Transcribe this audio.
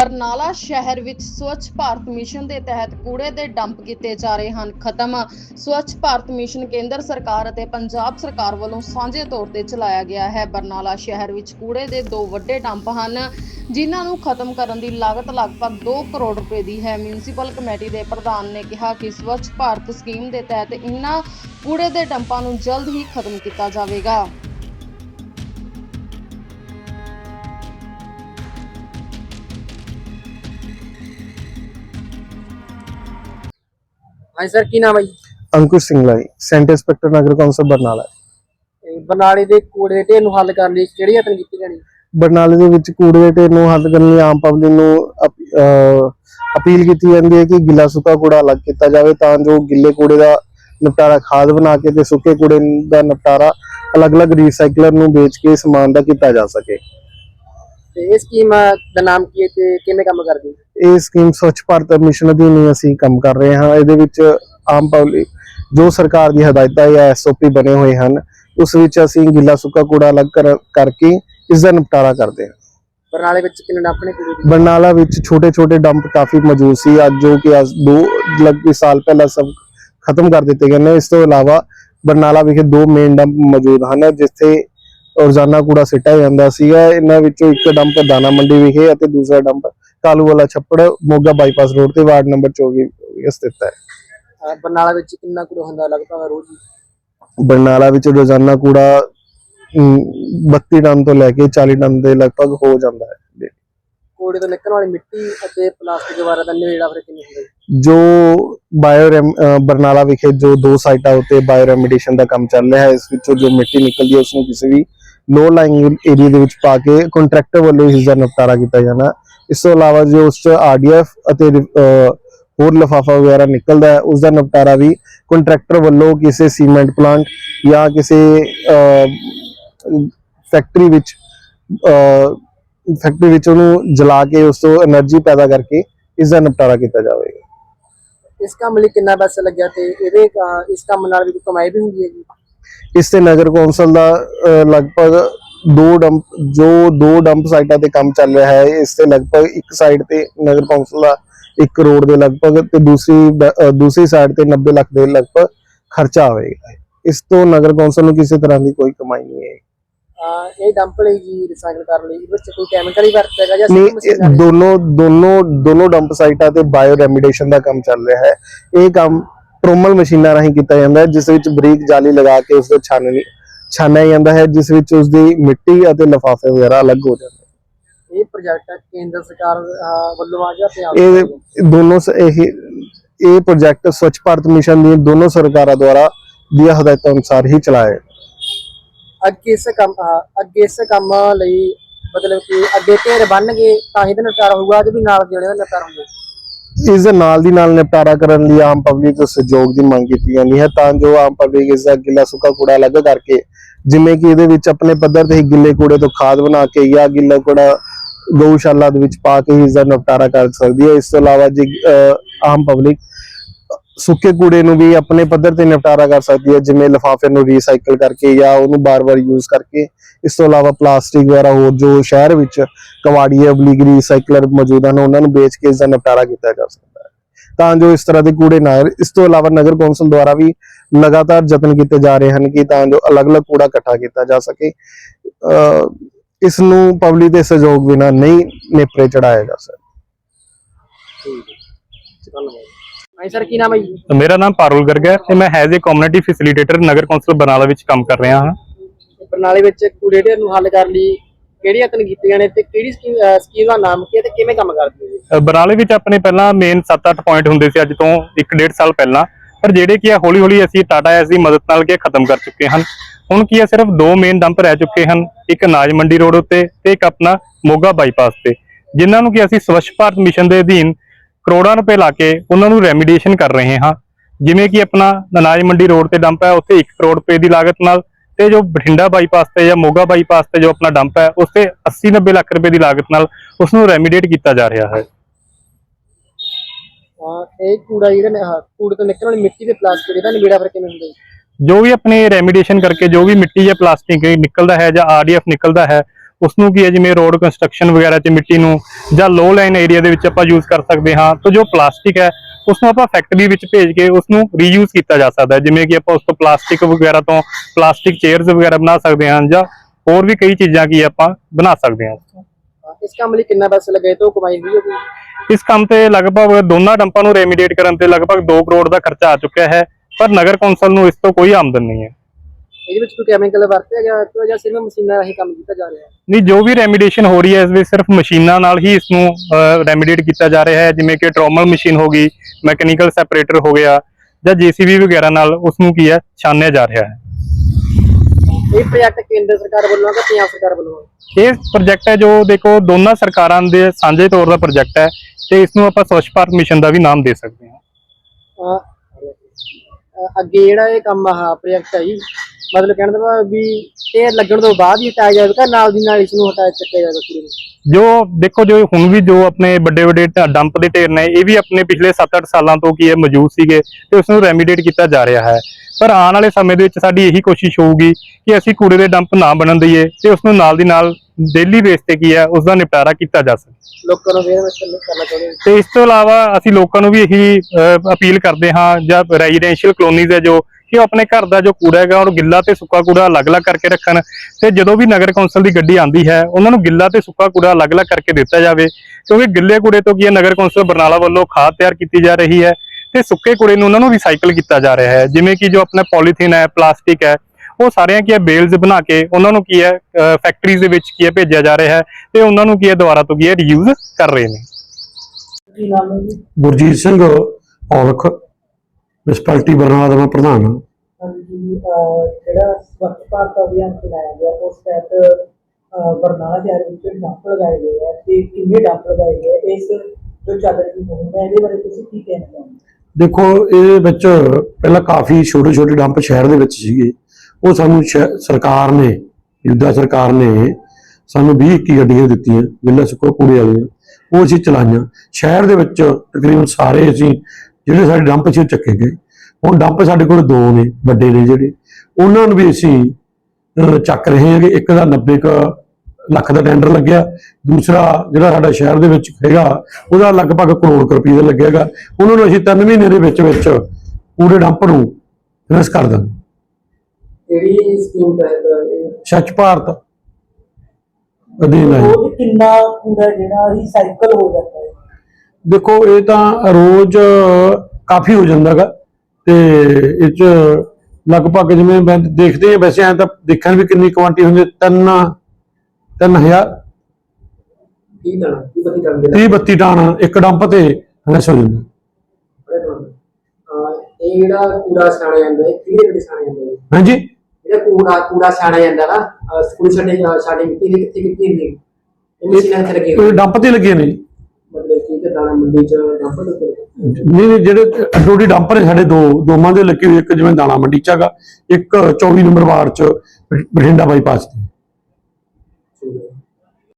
ਬਰਨਾਲਾ ਸ਼ਹਿਰ ਵਿੱਚ ਸਵੱਛ ਭਾਰਤ ਮਿਸ਼ਨ ਦੇ ਤਹਿਤ ਕੂੜੇ ਦੇ ਡੰਪ ਕੀਤੇ ਜਾ ਰਹੇ ਹਨ। ਖਤਮ। ਸਵੱਛ ਭਾਰਤ ਮਿਸ਼ਨ ਕੇਂਦਰ ਸਰਕਾਰ ਅਤੇ ਪੰਜਾਬ ਸਰਕਾਰ ਵੱਲੋਂ ਸਾਂਝੇ ਤੌਰ ਤੇ ਚਲਾਇਆ ਗਿਆ ਹੈ। ਬਰਨਾਲਾ ਸ਼ਹਿਰ ਵਿੱਚ ਕੂੜੇ ਦੇ ਦੋ ਵੱਡੇ ਡੰਪ ਹਨ, ਜਿਨ੍ਹਾਂ ਨੂੰ ਖਤਮ ਕਰਨ ਦੀ ਲਾਗਤ ਲਗਭਗ 2 ਕਰੋੜ ਰੁਪਏ ਦੀ ਹੈ। ਮਿਊਨਿਸਪਲ ਕਮੇਟੀ ਦੇ ਪ੍ਰਧਾਨ ਨੇ ਕਿਹਾ ਕਿ ਸਵੱਛ ਭਾਰਤ ਸਕੀਮ ਦੇ ਤਹਿਤ ਇਨ੍ਹਾਂ ਕੂੜੇ ਦੇ ਡੰਪਾਂ ਨੂੰ ਜਲਦ ਹੀ ਖਤਮ ਕੀਤਾ ਜਾਵੇਗਾ। ਹਾਂਜੀ ਸਰ ਕੀ ਨਾਮ ਹੈ ਜੀ? ਅੰਕੁਸ਼ ਸਿੰਘਲਾ ਜੀ ਸੈਂਟਰ ਇੰਸਪੈਕਟਰ ਨਗਰ ਕੌਂਸਲ ਬਰਨਾਲਾ ਬਰਨਾਲੇ ਦੇ ਕੂੜੇ ਦੇ ਢੇਰ ਨੂੰ ਹੱਲ ਕਰਨ ਲਈ ਕਿਹੜੀ ਯਤਨ ਕੀਤੀ ਜਾਣੀ? ਬਰਨਾਲੇ ਦੇ ਵਿੱਚ ਕੂੜੇ ਦੇ ਢੇਰ ਨੂੰ ਹੱਲ ਕਰਨ ਲਈ ਆਮ ਪਬਲਿਕ ਨੂੰ ਅਪੀਲ ਕੀਤੀ ਜਾਂਦੀ ਹੈ ਕਿ ਗਿੱਲਾ ਸੁੱਕਾ ਕੂੜਾ ਅਲੱਗ ਕੀਤਾ ਜਾਵੇ ਤਾਂ ਜੋ ਗਿੱਲੇ ਕੂੜੇ ਦਾ ਨਿਪਟਾਰਾ ਖਾਦ ਬਣਾ ਕੇ ਤੇ ਸੁੱਕੇ ਕੂੜੇ ਦਾ ਨਿਪਟਾਰਾ ਅਲੱਗ-ਅਲੱਗ ਰੀਸਾਈਕਲਰ ਨੂੰ ਵੇਚ ਕੇ ਸਮਾਨ ਦਾ ਕੀਤਾ ਜਾ ਸਕੇ। ਤੇ ਇਹ ਸਕੀਮ ਦਾ ਨਾਮ ਕੀ ਹੈ ਤੇ ਕਿਵੇਂ ਕੰਮ ਕਰਦੀ ਹੈ? ਇਹ ਸਕੀਮ ਸਵੱਛ ਭਾਰਤ ਮਿਸ਼ਨ ਅਧੀਨ ਹੀ ਅਸੀਂ ਕੰਮ ਕਰ ਰਹੇ ਹਾਂ। ਇਹਦੇ ਵਿੱਚ ਆਮ ਪਬਲਿਕ ਜੋ ਸਰਕਾਰ ਦੀ ਹਦਾਇਤਾਂ ਜਾਂ ਐਸਓਪੀ ਬਣੇ ਹੋਏ ਹਨ ਉਸ ਵਿੱਚ ਅਸੀਂ ਗਿੱਲਾ ਸੁੱਕਾ ਕੂੜਾ ਅਲੱਗ ਕਰ- ਕਰਕੇ ਇਸ ਦਾ ਨਿਪਟਾਰਾ ਕਰਦੇ ਹਾਂ। ਬਰਨਾਲੇ ਵਿੱਚ ਕਿੰਨੇ ਆਪਣੇ ਕੂੜੇ ਦੀ ਬਰਨਾਲਾ ਵਿੱਚ ਛੋਟੇ ਛੋਟੇ ਡੰਪ ਕਾਫੀ ਮੌਜੂਦ ਸੀ। ਅੱਜ ਜੋ ਕਿ ਅੱਜ ਦੋ ਲਗਭਗ ਸਾਲ ਪਹਿਲਾਂ ਸਭ ਖਤਮ ਕਰ ਦਿੱਤੇ ਗਏ ਨੇ। ਇਸ ਤੋਂ ਇਲਾਵਾ ਬਰਨਾਲਾ ਵਿਖੇ ਦੋ ਮੇਨ ਡੰਪ ਮੌਜੂਦ ਹਨ ਜਿੱਥੇ ਰੋਜ਼ਾਨਾ ਕੂੜਾ ਸਿੱਟਿਆ ਜਾਂਦਾ ਸੀਗਾ। ਇਹਨਾਂ ਵਿੱਚੋਂ ਇੱਕ ਡੰਪ ਦਾਣਾ ਮੰਡੀ ਵਿਖੇ ਅਤੇ ਦੂਸਰਾ ਡੰਪ ਕਾਲੂ ਵਾਲਾ ਛੱਪੜ ਮੋਗਾ ਬਾਈਪਾਸ ਰੋਡ ਤੇ ਵਾਰਡ ਨੰਬਰ 24 ਵਿਖੇ ਸਥਿਤ ਹੈ ਅਹ ਬਰਨਾਲਾ ਵਿੱਚ ਕਿੰਨਾ ਕੂੜਾ ਹੁੰਦਾ ਲਗਭਗ ਰੋਜ਼ ਹੀ? ਬਰਨਾਲਾ ਵਿੱਚ ਰੋਜ਼ਾਨਾ ਕੂੜਾ ਅਮ, 32 ਟਨ ਤੋਂ ਲੈ ਕੇ 40 ਟਨ ਦੇ ਲਗਭਗ ਹੋ ਜਾਂਦਾ ਹੈ ਕੂੜੇ ਤੋਂ ਨਿਕਲਣ ਵਾਲੀ ਮਿੱਟੀ ਅਤੇ ਪਲਾਸਟਿਕ ਵਗੈਰਾ ਦਾ ਨਵੇੜਾ ਫਿਰ ਕਿੰਨੇ ਹੁੰਦਾ ਜੀ? ਜੋ ਬਾਇਓ ਬਰਨਾਲਾ ਵਿਖੇ ਜੋ ਦੋ ਸਾਈਟਾਂ ਉੱਤੇ ਬਾਇਓ ਰੈਮੀਡੀਏਸ਼ਨ ਦਾ ਕੰਮ ਚੱਲ ਰਿਹਾ ਹੈ ਇਸ ਵਿੱਚੋਂ ਜੋ ਮਿੱਟੀ ਨਿਕਲਦੀ ਹੈ ਉਸ ਨੂੰ ਕਿਸੇ ਵੀ ਲੋ ਲਾਈਂਗ ਏਰੀਆ ਦੇ ਵਿੱਚ ਪਾ ਕੇ ਕੰਟਰੈਕਟਰ ਵੱਲੋਂ ਇਸ ਦਾ ਨਿਪਟਾਰਾ ਕੀਤਾ ਜਾਣਾ ਇਸ ਤੋਂ ਇਲਾਵਾ ਜੋ ਉਸ 'ਚ ਆਰਡੀਐਫ ਅਤੇ ਹੋਰ ਲਫਾਫਾ ਵਗੈਰਾ ਨਿਕਲਦਾ ਹੈ ਉਸ ਦਾ ਨਿਪਟਾਰਾ ਵੀ ਕੰਟਰੈਕਟਰ ਵੱਲੋਂ ਕਿਸੇ ਸੀਮੈਂਟ ਪਲਾਂਟ ਜਾਂ ਕਿਸੇ ਫੈਕਟਰੀ ਵਿੱਚ ਫੈਕਟਰੀ ਵਿੱਚ ਉਹਨੂੰ ਜਲਾ ਕੇ ਉਸ ਤੋਂ એનર્ਜੀ ਪੈਦਾ ਕਰਕੇ ਇਸ ਦਾ ਨਿਪਟਾਰਾ ਕੀਤਾ ਜਾਵੇਗਾ। ਇਸ ਕੰਮ ਲਈ ਕਿੰਨਾ ਪੈਸਾ ਲੱਗਿਆ ਤੇ ਇਹਦੇ ਇਸ ਕੰਮ ਨਾਲ ਵੀ ਕਮਾਈ ਵੀ ਹੁੰਦੀ ਹੈ ਜੀ ਇਸ ਤੇ ਨਗਰ ਕੌਂਸਲ ਦਾ ਲਗਭਗ ਦੋ ਡੰਪ ਜੋ ਦੋ ਡੰਪ ਸਾਈਟਾਂ ਤੇ ਕੰਮ ਚੱਲ ਰਿਹਾ ਹੈ ਇਸ ਤੇ ਲਗਭਗ ਇੱਕ ਸਾਈਡ ਤੇ ਨਗਰ ਕੌਂਸਲ ਦਾ 1 ਕਰੋੜ ਦੇ ਲਗਭਗ ਤੇ ਦੂਸਰੀ ਦੂਸਰੀ ਸਾਈਡ ਤੇ 90 ਲੱਖ ਦੇ ਲਗਭਗ ਖਰਚਾ ਆਵੇਗਾ ਇਸ ਤੋਂ ਨਗਰ ਕੌਂਸਲ ਨੂੰ ਕਿਸੇ ਤਰ੍ਹਾਂ ਦੀ ਕੋਈ ਕਮਾਈ ਨਹੀਂ ਹੈ। ਇਹ ਡੰਪ ਲਈ ਜੀ ਰਿਸਾਈਕਲ ਕਰਨ ਲਈ ਇਹਦੇ ਵਿੱਚ ਕੋਈ ਕੈਮੀਕਲ ਹੀ ਵਰਤਿਆ ਜਾਂ ਨਹੀਂ? ਦੋਨੋਂ ਦੋਨੋਂ ਦੋਨੋਂ ਡੰਪ ਸਾਈਟਾਂ ਤੇ ਬਾਇਓ ਰੈਮੀਡੀਏਸ਼ਨ ਦਾ ਕੰਮ ਚੱਲ ਰਿਹਾ ਹੈ। ਇਹ ਕੰਮ ਟਰੋਮਲ ਮਸ਼ੀਨਾਂ ਰਾਹੀਂ ਕੀਤਾ ਜਾਂਦਾ ਹੈ ਜਿਸ ਵਿੱਚ ਬਰੀਕ ਜਾਲੀ ਲਗਾ ਕੇ ਉਸ ਤੋਂ ਛਾਨਣੀ ਛਾਨਿਆ ਜਾਂਦਾ ਹੈ ਜਿਸ ਵਿੱਚ ਉਸ ਦੀ ਮਿੱਟੀ ਅਤੇ ਲਿਫਾਫੇ ਵਗੈਰਾ ਅਲੱਗ ਹੋ ਜਾਂਦੇ। ਇਹ ਪ੍ਰੋਜੈਕਟ ਕੇਂਦਰ ਸਰਕਾਰ ਅਹ, ਵੱਲੋਂ ਆ ਜਾਂ ਪੰਜਾਬ ਇਹ ਦੋਨੋਂ ਪ੍ਰੋਜੈਕਟ ਸਵੱਛ ਭਾਰਤ ਮਿਸ਼ਨ ਦੀ ਦੋਨੋਂ ਸਰਕਾਰਾਂ ਦੁਆਰਾ ਦੀਆਂ ਹਦਾਇਤਾਂ ਅਨੁਸਾਰ ਹੀ ਚਲਾਇਆ ਅੱਗੇ ਇਸ ਕੰਮ ਅੱਗੇ ਇਸ ਕੰਮ ਲਈ ਮਤਲਬ ਕਿ ਅੱਗੇ ਢੇਰ ਬੰਨ ਗਏ ਤਾਂ ਹੀ ਤਾਂ ਨਿਪਟਾਰਾ ਹੋਊਗਾ ਕਿ ਵੀ ਨਾਲ ਜਿਹੜੇ ਦਾ ਨਿਪਟਾਰਾ ਹੋਊਗਾ ਇਸ ਦੇ ਨਾਲ ਦੀ ਨਾਲ ਨਿਪਟਾਰਾ ਕਰਨ ਲਈ ਆਮ ਪਬਲਿਕ ਤੋਂ ਸਹਿਯੋਗ ਦੀ ਮੰਗ ਕੀਤੀ ਜਾਂਦੀ ਹੈ ਤਾਂ ਜੋ ਆਮ ਪਬਲਿਕ ਇਸ ਦਾ ਗਿੱਲਾ ਸੁੱਕਾ ਕੂੜਾ ਅਲੱਗ ਕਰਕੇ ਜਿਵੇਂ ਕਿ ਇਹਦੇ ਵਿੱਚ ਆਪਣੇ ਪੱਧਰ ਤੇ ਗਿੱਲੇ ਕੂੜੇ ਤੋਂ ਖਾਦ ਬਣਾ ਕੇ ਜਾਂ ਗਿੱਲਾ ਕੂੜਾ ਗਊਸ਼ਾਲਾ ਦੇ ਵਿੱਚ ਪਾ ਕੇ ਹੀ ਇਸ ਦਾ ਨਿਪਟਾਰਾ ਕਰ ਸਕਦੀ ਹੈ। ਇਸ ਤੋਂ ਇਲਾਵਾ ਜੇ ਆਮ ਪਬਲਿਕ ਸੁੱਕੇ ਕੂੜੇ ਨੂੰ ਵੀ ਆਪਣੇ ਪੱਧਰ ਤੇ ਨਿਪਟਾਰਾ ਕਰ ਸਕਦੀ ਹੈ, ਜਿਵੇਂ ਲਿਫਾਫੇ ਨੂੰ ਰੀਸਾਈਕਲ ਕਰਕੇ ਜਾਂ ਉਹਨੂੰ ਬਾਰ-ਬਾਰ ਯੂਜ਼ ਕਰਕੇ। ਇਸ ਤੋਂ ਇਲਾਵਾ ਪਲਾਸਟਿਕ ਵਗੈਰਾ ਹੋਰ ਜੋ ਸ਼ਹਿਰ ਵਿੱਚ ਕਵਾੜੀਏ ਓਬਲੀਗ ਰੀਸਾਈਕਲਰ ਮੌਜੂਦ ਹਨ, ਉਹਨਾਂ ਨੂੰ ਵੇਚ ਕੇ ਇਸ ਦਾ ਨਿਪਟਾਰਾ ਕੀਤਾ ਜਾ ਸਕਦਾ ਹੈ। ਤਾਂ ਜੋ ਇਸ ਤਰ੍ਹਾਂ ਦੇ ਕੂੜੇ ਨਾ, ਇਸ ਤੋਂ ਇਲਾਵਾ ਨਗਰ ਕੌਂਸਲ ਦੁਆਰਾ ਵੀ ਲਗਾਤਾਰ ਯਤਨ ਕੀਤੇ ਜਾ ਰਹੇ ਹਨ ਕਿ ਤਾਂ ਜੋ ਅਲੱਗ-ਅਲੱਗ ਕੂੜਾ ਇਕੱਠਾ ਕੀਤਾ ਜਾ ਸਕੇ। ਇਸ ਨੂੰ ਪਬਲਿਕ ਦੇ ਸਹਿਯੋਗ ਬਿਨਾਂ ਨਹੀਂ ਨੇਪਰੇ ਚੜਾਇਆ ਜਾ ਸਕਦਾ। ਹਾਂਜੀ ਸਰ ਕੀ ਨਾਮ ਹੈ ਜੀ? ਮੇਰਾ ਨਾਮ ਪਾਰੁਲ ਗਰਗ ਹੈ ਤੇ ਮੈਂ ਹੈਜ਼ ਅ ਕਮਿਊਨਿਟੀ ਫੈਸਿਲੀਟੇਟਰ ਨਗਰ ਕੌਂਸਲ ਬਰਨਾਲਾ ਵਿੱਚ ਕੰਮ ਕਰ ਰਿਹਾ ਹਾਂ। ਬਰਨਾਲੇ ਵਿੱਚ ਕੂੜੇ ਢੇਰ ਨੂੰ ਹੱਲ ਕਰਨ ਲਈ ਕਿਹੜੀ ਯਤਨ ਕੀਤੀਆਂ ਨੇ ਤੇ ਕਿਹੜੀ ਸਕੀਮ ਦਾ ਨਾਮ ਕੀ ਹੈ ਤੇ ਕਿਵੇਂ ਕੰਮ ਕਰਦੀ ਹੈ ਬਰਨਾਲੇ ਵਿੱਚ ਆਪਣੇ ਪਹਿਲਾਂ ਮੇਨ 7-8 ਪੁਆਇੰਟ ਹੁੰਦੇ ਸੀ ਅੱਜ ਤੋਂ 1.5 ਸਾਲ ਪਹਿਲਾਂ। ਪਰ ਜਿਹੜੇ ਕੀ ਆ ਹੌਲੀ ਹੌਲੀ ਅਸੀਂ ਟਾਟਾ ਐਸ ਦੀ ਮਦਦ ਨਾਲ ਕੀ ਖਤਮ ਕਰ ਚੁੱਕੇ ਹਨ। ਹੁਣ ਕੀ ਆ, ਸਿਰਫ ਦੋ ਮੇਨ ਡੰਪ ਰਹਿ ਚੁੱਕੇ ਹਨ, ਇੱਕ ਅਨਾਜ ਮੰਡੀ ਰੋਡ ਉੱਤੇ ਤੇ ਇੱਕ ਆਪਣਾ ਮੋਗਾ ਬਾਈਪਾਸ ਤੇ, ਜਿਨ੍ਹਾਂ ਨੂੰ ਕਿ ਅਸੀਂ ਸਵੱਛ ਭਾਰਤ ਮਿਸ਼ਨ ਦੇ ਅਧੀਨ ਕਰੋੜਾਂ ਰੁਪਏ ਲਾ ਕੇ ਉਹਨਾਂ ਨੂੰ ਰੈਮੀਡੀਏਸ਼ਨ ਕਰ ਰਹੇ ਹਾਂ। ਜਿਵੇਂ ਕਿ ਆਪਣਾ ਅਨਾਜ ਮੰਡੀ ਰੋਡ ਤੇ ਡੰਪ ਹੈ, ਉੱਥੇ 1 ਕਰੋੜ ਰੁਪਏ ਦੀ ਲਾਗਤ ਨਾਲ ਤੇ ਜੋ ਬਠਿੰਡਾ ਬਾਈਪਾਸ ਤੇ ਜਾਂ ਮੋਗਾ ਬਾਈਪਾਸ ਤੇ ਜੋ ਆਪਣਾ ਡੰਪ ਹੈ, ਉਸ ਤੇ 80 90 ਲੱਖ ਰੁਪਏ ਦੀ ਲਾਗਤ ਨਾਲ ਉਸ ਨੂੰ ਰੈਮੀਡੀਏਟ ਕੀਤਾ ਜਾ ਰਿਹਾ ਹੈ। ਅਹ ਇਹ ਕੂੜਾ ਜਿਹੜਾ ਨੇ ਆਹ ਕੂੜੇ ਤੋਂ ਨਿਕਲਣ ਵਾਲੀ ਮਿੱਟੀ ਤੇ ਪਲਾਸਟਿਕ, ਇਹਦਾ ਨਿਬੇੜਾ ਫਿਰ ਕਿਵੇਂ ਹੁੰਦਾ ਜੀ? ਜੋ ਵੀ ਆਪਣੇ ਰੈਮੀਡੀਏਸ਼ਨ ਕਰਕੇ, ਜੋ ਵੀ ਮਿੱਟੀ ਜਾਂ ਪਲਾਸਟਿਕ ਨਿਕਲਦਾ ਹੈ ਜਾਂ ਆਰਡੀਐਫ ਨਿਕਲਦਾ ਹੈ ਉਸ ਨੂੰ ਕੀ ਹੈ, ਜਿਵੇਂ ਰੋਡ ਕੰਸਟਰਕਸ਼ਨ ਵਗੈਰਾ 'ਚ ਮਿੱਟੀ ਨੂੰ ਜਾਂ ਲੋ ਲਾਈਨ ਏਰੀਆ ਦੇ ਵਿੱਚ ਆਪਾਂ ਯੂਜ਼ ਕਰ ਸਕਦੇ ਹਾਂ, ਤਾਂ ਜੋ ਪਲਾਸਟਿਕ ਹੈ ਉਸ ਨੂੰ ਆਪਾਂ ਫੈਕਟਰੀ ਵਿੱਚ ਭੇਜ ਕੇ ਉਸ ਨੂੰ ਰੀਯੂਜ਼ ਕੀਤਾ ਜਾ ਸਕਦਾ ਹੈ। ਜਿਵੇਂ ਕਿ ਆਪਾਂ ਉਸ ਤੋਂ ਪਲਾਸਟਿਕ ਵਗੈਰਾ ਤੋਂ ਪਲਾਸਟਿਕ ਚੇਅਰਸ ਵਗੈਰਾ ਬਣਾ ਸਕਦੇ ਹਾਂ ਜਾਂ ਹੋਰ ਵੀ ਕਈ ਚੀਜ਼ਾਂ ਕੀ ਆਪਾਂ ਬਣਾ ਸਕਦੇ ਹਾਂ। ਇਸ ਕੰਮ ਲਈ ਕਿੰਨਾ ਪੈਸੇ ਲੱਗੇ ਤੋਂ ਕਮਾਈ ਹੋਈ ਹੋਗੀ ਇਸ ਕੰਮ ਤੇ ਲਗਭਗ ਦੋਨਾਂ ਡੰਪਾਂ ਨੂੰ ਰੈਮੀਡੀਏਟ ਕਰਨ ਤੇ ਲਗਭਗ 2 ਕਰੋੜ ਦਾ ਖਰਚਾ ਆ ਚੁੱਕਿਆ ਹੈ ਪਰ ਨਗਰ ਕੌਂਸਲ ਨੂੰ ਇਸ ਤੋਂ ਕੋਈ ਆਮਦਨ ਨਹੀਂ ਹੈ। ਇਹਦੇ ਵਿੱਚ ਕੋਈ ਕੈਮੀਕਲ ਵਰਤਿਆ ਗਿਆ ਜਾਂ ਸਿਰਫ ਮਸ਼ੀਨਾਂ ਰਾਹੀਂ ਕੰਮ ਕੀਤਾ ਜਾ ਰਿਹਾ ਹੈ? ਨਹੀਂ ਜੋ ਵੀ ਰੈਮੀਡੀਏਸ਼ਨ ਹੋ ਰਹੀ ਹੈ ਇਸ ਵਿੱਚ ਸਿਰਫ ਮਸ਼ੀਨਾਂ ਨਾਲ ਹੀ ਇਸ ਨੂੰ ਰੈਮੀਡੀਏਟ ਕੀਤਾ ਜਾ ਰਿਹਾ ਹੈ ਜਿਵੇਂ ਕਿ ਟਰੋਮਲ ਮਸ਼ੀਨ ਹੋ ਗਈ ਮੈਕੈਨੀਕਲ ਸੈਪਰੇਟਰ ਹੋ ਗਿਆ ਜਾਂ ਜੀਸੀਬੀ ਵਗੈਰਾ ਨਾਲ ਉਸ ਨੂੰ ਕੀ ਹੈ ਛਾਨਿਆ ਜਾ ਰਿਹਾ ਹੈ। ਇਹ ਪ੍ਰੋਜੈਕਟ ਕੇਂਦਰ ਸਰਕਾਰ ਵੱਲੋਂ ਹੈ ਕਿ ਪੰਜਾਬ ਸਰਕਾਰ ਵੱਲੋਂ ਹੈ? ਇਹ ਪ੍ਰੋਜੈਕਟ ਹੈ ਜੋ ਦੇਖੋ ਦੋਨਾਂ ਸਰਕਾਰਾਂ ਦੇ ਸਾਂਝੇ ਤੌਰ ਦਾ ਪ੍ਰੋਜੈਕਟ ਹੈ ਤੇ ਇਸ ਨੂੰ ਆਪਾਂ ਸਵੱਛ ਭਾਰਤ ਮਿਸ਼ਨ ਦਾ ਵੀ ਨਾਮ ਦੇ ਸਕਦੇ ਹਾਂ ਅੱਗੇ ਜਿਹੜਾ ਇਹ ਕੰਮ ਆ ਪ੍ਰੋਜੈਕਟ ਹੈ ਜੀ ਮਤਲਬ ਕਹਿਣ ਦਾ ਵੀ ਇਹ ਲੱਗਣ ਤੋਂ ਬਾਅਦ ਹੀ ਹਟਾਇਆ ਜਾਵੇਗਾ ਨਾਲ ਦੀ ਨਾਲ ਇਸ ਨੂੰ ਹਟਾਇਆ ਚੱਕਿਆ ਜਾਵੇਗਾ ਨੂੰ। ਜੋ ਦੇਖੋ ਜੋ ਹੁਣ ਵੀ ਜੋ ਆਪਣੇ ਵੱਡੇ ਵੱਡੇ ਡੰਪ ਦੇ ਢੇਰ ਨੇ ਇਹ ਵੀ ਆਪਣੇ ਪਿਛਲੇ 7-8 ਸਾਲਾਂ ਤੋਂ ਕੀ ਹੈ ਮੌਜੂਦ ਸੀਗੇ ਤੇ ਉਸ ਨੂੰ ਰੈਮੀਡੀਏਟ ਕੀਤਾ ਜਾ ਰਿਹਾ ਹੈ। ਪਰ ਆਉਣ ਵਾਲੇ ਸਮੇਂ ਦੇ ਵਿੱਚ ਸਾਡੀ ਇਹੀ ਕੋਸ਼ਿਸ਼ ਹੋਊਗੀ ਕਿ ਅਸੀਂ ਕੂੜੇ ਦੇ ਡੰਪ ਨਾ ਬਣਨ ਦਈਏ ਤੇ ਉਸ ਨੂੰ ਨਾਲ ਦੀ ਨਾਲ ਡੇਲੀ ਬੇਸ ਤੇ ਕੀ ਹੈ ਉਸ ਦਾ ਨਿਪਟਾਰਾ ਕੀਤਾ ਜਾ ਸਕੇ। ਲੋਕਾਂ ਨੂੰ ਮੈਂ ਕਰਨਾ ਚਾਹੁੰਦੇ ਹਾਂ। ਤੇ ਇਸ ਤੋਂ ਇਲਾਵਾ ਅਸੀਂ ਲੋਕਾਂ ਨੂੰ ਵੀ ਇਹੀ ਅਪੀਲ ਕਰਦੇ ਹਾਂ ਜਾਂ ਰੈਜ਼ੀਡੈਂਸ਼ੀਅਲ ਕਲੋਨੀਜ਼ ਹੈ ਜੋ ਕਿ ਉਹ ਆਪਣੇ ਘਰ ਦਾ ਜੋ ਕੂੜਾ ਹੈਗਾ ਉਹਨੂੰ ਗਿੱਲਾ ਤੇ ਸੁੱਕਾ ਕੂੜਾ ਅਲੱਗ-ਅਲੱਗ ਕਰਕੇ ਰੱਖਣ ਤੇ ਜਦੋਂ ਵੀ ਨਗਰ ਕੌਂਸਲ ਦੀ ਗੱਡੀ ਆਂਦੀ ਹੈ ਉਹਨਾਂ ਨੂੰ ਗਿੱਲਾ ਤੇ ਸੁੱਕਾ ਕੂੜਾ ਅਲੱਗ-ਅਲੱਗ ਕਰਕੇ ਦਿੱਤਾ ਜਾਵੇ ਕਿਉਂਕਿ ਗਿੱਲੇ ਕੂੜੇ ਤੋਂ ਕੀ ਹੈ ਨਗਰ ਕੌਂਸਲ ਬਰਨਾਲਾ ਵੱਲੋਂ ਖਾਦ ਤਿਆਰ ਕੀਤੀ ਜਾ ਰਹੀ ਹੈ ਤੇ ਸੁੱਕੇ ਕੂੜੇ ਨੂੰ ਉਹਨਾਂ ਨੂੰ ਰੀਸਾਈਕਲ ਕੀਤਾ ਜਾ ਰਿਹਾ ਹੈ। ਜਿਵੇਂ ਕਿ ਜੋ ਆਪਣਾ ਪੋਲੀਥੀਨ ਹੈ ਪਲਾਸਟਿਕ ਹੈ ਉਹ ਸਾਰਿਆਂ ਕੀ ਹੈ ਬੇਲਸ ਬਣਾ ਕੇ ਉਹਨਾਂ ਨੂੰ ਕੀ ਹੈ ਫੈਕਟਰੀਜ਼ ਦੇ ਵਿੱਚ ਕੀ ਹੈ ਭੇਜਿਆ ਜਾ ਰਿਹਾ ਹੈ ਤੇ ਉਹਨਾਂ ਨੂੰ ਕੀ ਹੈ ਦੁਬਾਰਾ ਤੋਂ ਕੀ ਹੈ ਰੀਯੂਜ਼ ਕਰ ਰਹੇ ਨੇ। ਗੁਰਜੀਤ ਸਿੰਘ ਔਲਖ। ਮਿਸਪੈਲਟੀ ਬਰਨਾਲਾ ਦਾ ਮੈਂ ਪ੍ਰਧਾਨ ਹਾਂ। ਹਾਂਜੀ ਅਹ ਜਿਹੜਾ ਸਵੱਛ ਭਾਰਤ ਅਭਿਆਨ ਚਲਾਇਆ ਗਿਆ ਉਸ ਤਹਿਤ ਅਹ ਬਰਨਾਲਾ ਸ਼ਹਿਰ ਵਿੱਚ ਡੰਪ ਲਗਾਏ ਗਏ ਆ ਤੇ ਕਿੰਨੇ ਡੰਪ ਲਗਾਏ ਗਏ ਆ? ਇਸ ਜੋ ਚੱਲ ਰਹੀ ਮੁਹਿੰਮ ਹੈ ਇਹਦੇ ਬਾਰੇ ਤੁਸੀਂ ਕੀ ਕਹਿਣਾ ਚਾਹੁੰਦੇ ਦੇਖੋ ਇਹਦੇ ਵਿੱਚ ਪਹਿਲਾਂ ਕਾਫੀ ਛੋਟੇ ਛੋਟੇ ਡੰਪ ਸ਼ਹਿਰ ਦੇ ਵਿੱਚ ਸੀਗੇ। ਉਹ ਸਾਨੂੰ ਸਰਕਾਰ ਨੇ ਯੁੱਧਾ ਸਰਕਾਰ ਨੇ ਸਾਨੂੰ 20 21 ਗੱਡੀਆਂ ਦਿੱਤੀਆਂ ਜਿੰਨਾ ਸੁੱਕੋ ਕੂੜੇ ਵਾਲੀਆਂ ਉਹ ਅਸੀਂ ਚਲਾਈਆਂ। ਸ਼ਹਿਰ ਦੇ ਵਿੱਚ ਤਕਰੀਬਨ ਸਾਰੇ ਅਸੀਂ ਜਿਹੜੇ ਸਾਡੇ ਡੰਪ ਸੀ ਉਹ ਚੱਕੇ ਗਏ। ਹੁਣ ਡੰਪ ਸਾਡੇ ਕੋਲ ਦੋ ਨੇ ਵੱਡੇ ਨੇ ਜਿਹੜੇ। ਉਹਨਾਂ ਨੂੰ ਵੀ ਅਸੀਂ ਚੱਕ ਰਹੇ ਹਾਂ ਕਿ ਇੱਕ ਦਾ 90 ਕੁ ਲੱਖ ਦਾ ਟੈਂਡਰ ਲੱਗਿਆ। ਦੂਸਰਾ ਜਿਹੜਾ ਸਾਡਾ ਸ਼ਹਿਰ ਦੇ ਵਿੱਚ ਹੈਗਾ ਉਹਦਾ ਲਗਭਗ ਕਰੋੜ ਰੁਪਏ ਦਾ ਲੱਗੇਗਾ ਉਹਨਾਂ ਨੂੰ ਅਸੀਂ 3 ਮਹੀਨੇ ਦੇ ਵਿੱਚ ਵਿੱਚ ਪੂਰੇ ਡੰਪ ਨੂੰ ਫਿਨਿਸ਼ ਕਰ ਦਾਂਗੇ ਕਿਹੜੀ ਸਕੀਮ ਤਹਿਤ ਸੱਚ ਭਾਰਤ ਅਧੀਨ ਹੈ ਰੋਜ਼ ਕਿੰਨਾ ਕੂੜਾ ਜਿਹੜਾ ਰੀਸਾਈਕਲ ਹੋ ਜਾਂਦਾ ਹੈ। ਦੇਖੋ ਇਹ ਤਾਂ ਰੋਜ਼ ਕਾਫੀ ਹੋ ਜਾਂਦਾਗਾ ਤੇ ਇਹ ਚ ਲਗਭਗ ਜਿਵੇਂ ਮੈਂ ਦੇਖਦੇ ਆ ਵੈਸੇ ਐ ਤਾਂ ਦੇਖਣ ਵੀ ਕਿੰਨੀ ਕੁਆਂਟੀ ਹੁੰਦੀ ਹੈ, ਤਿੰਨ 3000 ਕੀ ਕਰਨਾ ਕੀ ਪਤੀ ਕਰਦੇ 30 32 ਟਨ ਇੱਕ ਡੰਪ ਤੇ ਫਿਨਿਸ਼ ਹੋ ਜਾਂਦਾ। ਇਹ ਜਿਹੜਾ ਕੂੜਾ ਸਾੜਿਆ ਜਾਂਦਾ ਹੈ ਕਿਹੜੇ ਕਿਹੜੇ ਸਾੜਿਆ ਜਾਂਦਾ ਹੈ ਹਾਂਜੀ? ਜਿਹੜਾ ਕੂੜਾ ਕੂੜਾ ਸਾੜਿਆ ਜਾਂਦਾ ਨਾ ਸਕੂਲ ਛੱਡੇ ਸਾਡੀ ਮਿੱਟੀ ਦੀ ਕਿੱਥੇ ਕਿੱਥੇ ਹੁੰਦੀ ਇਹ ਮਸ਼ੀਨਾਂ ਤੇ ਲੱਗੇ ਇਹ ਡੰਪ ਤੇ ਲੱਗੇ ਨੇ ਮਤਲਬ ਮੰਡੀ ਚ ਡੰਪ ਨਹੀਂ ਨਹੀਂ, ਜਿਹੜੇ ਅਡੋਡੀ ਡੰਪਰ ਨੇ ਸਾਡੇ ਦੋ, ਦੋਵਾਂ ਦੇ ਲੱਗੇ ਹੋਏ ਇੱਕ ਜਿਵੇਂ ਦਾਣਾ ਮੰਡੀ ਚ ਹੈਗਾ, ਇੱਕ 24 ਨੰਬਰ ਵਾਰਡ ਚ ਬਠਿੰਡਾ ਬਾਈਪਾਸ ਤੇ।